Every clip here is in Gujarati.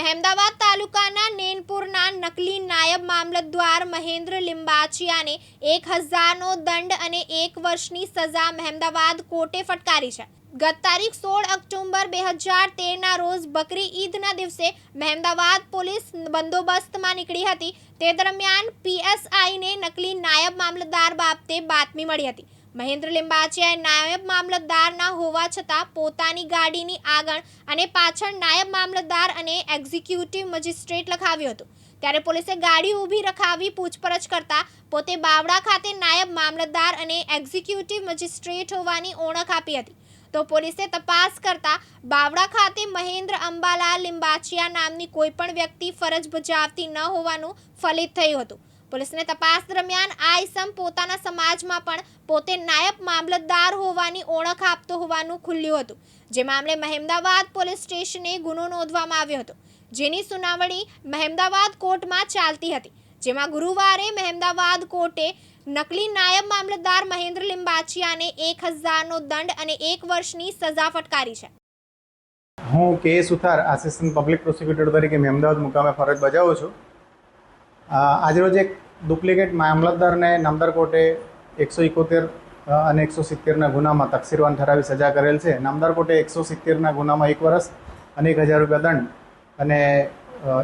મહેમદાવાદ તાલુકાના નેનપુરના નકલી નાયબ મામલતદાર મહેન્દ્ર લિંબાચિયાને એક હજારનો દંડ અને એક વર્ષની સજા મહેમદાવાદ કોર્ટે ફટકારી છે. ગત તારીખ સોળ ઓક્ટોબર બે હજાર તેરના રોજ બકરી ઈદના દિવસે મહેમદાવાદ પોલીસ બંદોબસ્તમાં નીકળી હતી. તે દરમિયાન પીએસઆઈને નકલી નાયબ મામલતદાર બાબતે બાતમી મળી હતી. મહેન્દ્ર લિંબાચિયાએ નાયબ મામલતદારના હોવા છતાં પોતાની ગાડીની આગળ અને પાછળ નાયબ મામલતદાર અને એક્ઝિક્યુટિવ મજિસ્ટ્રેટ લખાવ્યું હતું. ત્યારે પોલીસે ગાડી ઊભી રખાવી પૂછપરછ કરતા પોતે બાવડા ખાતે નાયબ મામલતદાર અને એક્ઝિક્યુટિવ મજિસ્ટ્રેટ હોવાની ઓળખ આપી હતી. તો પોલીસે તપાસ કરતા બાવડા ખાતે મહેન્દ્ર અંબાલાલ લિંબાચિયા નામની કોઈ પણ વ્યક્તિ ફરજ બજાવતી ન હોવાનું ફલિત થયું હતું. પોલીસને તપાસ દરમિયાન આ ઇસમ પોતાના સમાજમાં પણ પોતે નાયબ મામલતદાર હોવાની ઓળખ આપતો હોવાનું ખુલ્યું હતું. જે મામલે મહેમદાવાદ પોલીસ સ્ટેશને ગુનો નોંધવામાં આવ્યો હતો. જેની સુનાવણી મહેમદાવાદ કોર્ટમાં ચાલતી હતી. જેમાં ગુરુવારે મહેમદાવાદ કોર્ટે નકલી નાયબ મામલતદાર મહેન્દ્ર લિંબાચિયાને એક હજારનો દંડ અને એક વર્ષની સજા ફટકારી છે. હું કે સુથાર આસિસ્ટન્ટ પબ્લિક પ્રોસિક્યુટર તરીકે મહેમદાવાદ મુકામે ફરજ બજાવું છું. આજરોજ એક ડુપ્લિકેટ મામલતદારને નામદાર કોર્ટે એકસો ઇકોતેર અને એકસો સિત્તેરના ગુનામાં તકસીરવાન ઠરાવી સજા કરેલ છે. નામદાર કોર્ટે એકસો સિત્તેરના ગુનામાં એક વર્ષ, અને એક હજાર રૂપિયા દંડ, અને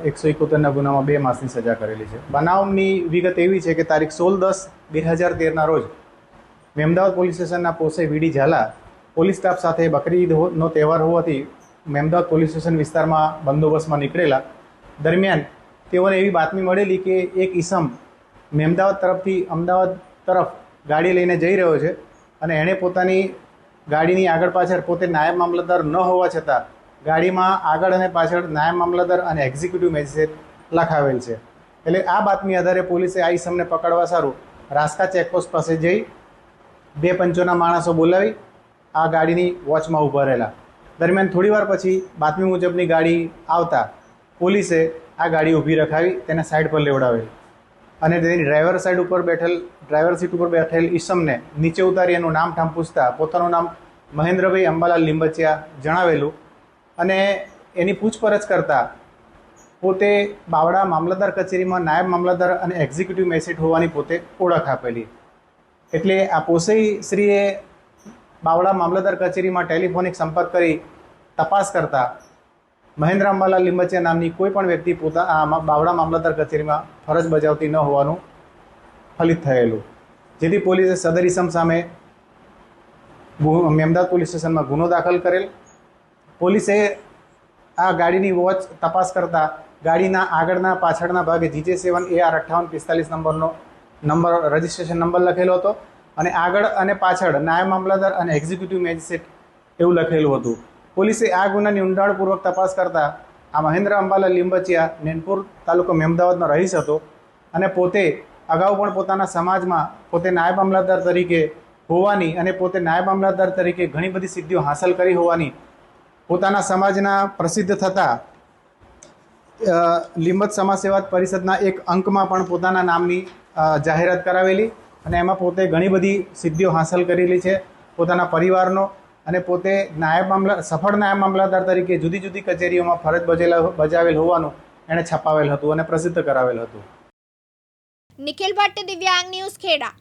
એકસો ઇકોતેરના ગુનામાં બે માસની સજા કરેલી છે. બનાવની વિગત એવી છે કે તારીખ સોળ દસ બે હજાર તેરના રોજ મહેમદાવાદ પોલીસ સ્ટેશનના પોસે V D Zala police staff સાથે બકરી ઈદનો તહેવાર હોવાથી મહેમદાવાદ પોલીસ સ્ટેશન વિસ્તારમાં બંદોબસ્તમાં નીકળેલા દરમિયાન તેઓને એવી બાતમી મળેલી કે એક ઈસમ મહેમદાવાદ તરફથી, અમદાવાદ તરફ ગાડી લઈને જઈ રહ્યો છે અને એણે પોતાની ગાડીની આગળ પાછળ પોતે નાયબ મામલતદાર ન હોવા છતાં ગાડીમાં આગળ અને પાછળ નાયબ મામલતદાર અને એક્ઝિક્યુટિવ મેજિસ્ટ્રેટ લખાવેલ છે. એટલે આ બાતમી આધારે પોલીસે આ ઈસમને પકડવા સારું રાસ્કા ચેકપોસ્ટ પાસે જઈ બે પંચોના માણસો બોલાવી આ ગાડીની વોચમાં ઊભા રહેલા. દરમિયાન થોડીવાર પછી બાતમી મુજબની ગાડી આવતા પોલીસે આ ગાડી ઊભી રખાવી તેને સાઈડ પર લેવડાવેલી. અને તેની ડ્રાઈવર સાઈડ ઉપર બેઠેલ ડ્રાઈવર સીટ ઉપર બેઠેલ ઈસમને નીચે ઉતારી એનું નામ ઠામ પૂછતા પોતાનું નામ મહેન્દ્રભાઈ અંબાલાલ લીંબચિયા જણાવેલું અને એની પૂછપરછ કરતા પોતે બાવડા મામલતદાર કચેરીમાં નાયબ મામલતદાર અને એક્ઝિક્યુટિવ મેસેજ હોવાની પોતે ઓળખ આપેલી. એટલે આ પોસઈ શ્રીએ બાવડા મામલતદાર કચેરીમાં ટેલિફોનિક સંપર્ક કરી તપાસ કરતા મહેન્દ્ર અંબાલાલ લીંબચિયા નામની કોઈ પણ વ્યક્તિ પોતા આ બાવળા મામલતદાર કચેરીમાં ફરજ બજાવતી ન હોવાનું ફલિત થયેલું. જેથી પોલીસે સદર ઇસમ સામે મેમદાદ પોલીસ સ્ટેશનમાં ગુનો દાખલ કરેલ. પોલીસે આ ગાડીની વોચ તપાસ કરતા ગાડીના આગળના પાછળના ભાગે જીજે સેવન એ આર અઠ્ઠાવન પિસ્તાલીસ નંબરનો નંબર, રજિસ્ટ્રેશન નંબર લખેલો હતો. અને આગળ અને પાછળ નાયબ મામલતદાર અને એક્ઝિક્યુટિવ મેજિસ્ટ્રેટ એવું લખેલું હતું. પોલીસે આ ગુનાની ઊંડાણપૂર્વક તપાસ કરતા આ મહેન્દ્ર અંબાલા લીંબચિયા નેનપુર તાલુકો મહેમદાવાદનો રહીશ હતો અને પોતે અગાઉ પણ પોતાના સમાજમાં પોતે નાયબ મામલતદાર તરીકે હોવાની અને પોતે નાયબ મામલતદાર તરીકે ઘણી બધી સિદ્ધિઓ હાંસલ કરી હોવાની પોતાના સમાજના પ્રસિદ્ધ થતા લીંબત સમાજ સેવા પરિષદના એક અંકમાં પણ પોતાના નામની જાહેરાત કરાવેલી અને એમાં પોતે ઘણી બધી સિદ્ધિઓ હાંસલ કરેલી છે. પોતાના પરિવારનો અને પોતે નાયબ મામલા, સફળ નાયબ મામલતદાર તરીકે જુદી જુદી કચેરીઓમાં ફરજ બજેલા બજાવેલ હોવાનું એણે છપાવેલ હતું અને પ્રસિદ્ધ કરાવેલ હતું. નિખિલ ભટ્ટ, દિવ્યાંગ ન્યૂઝ ખેડા.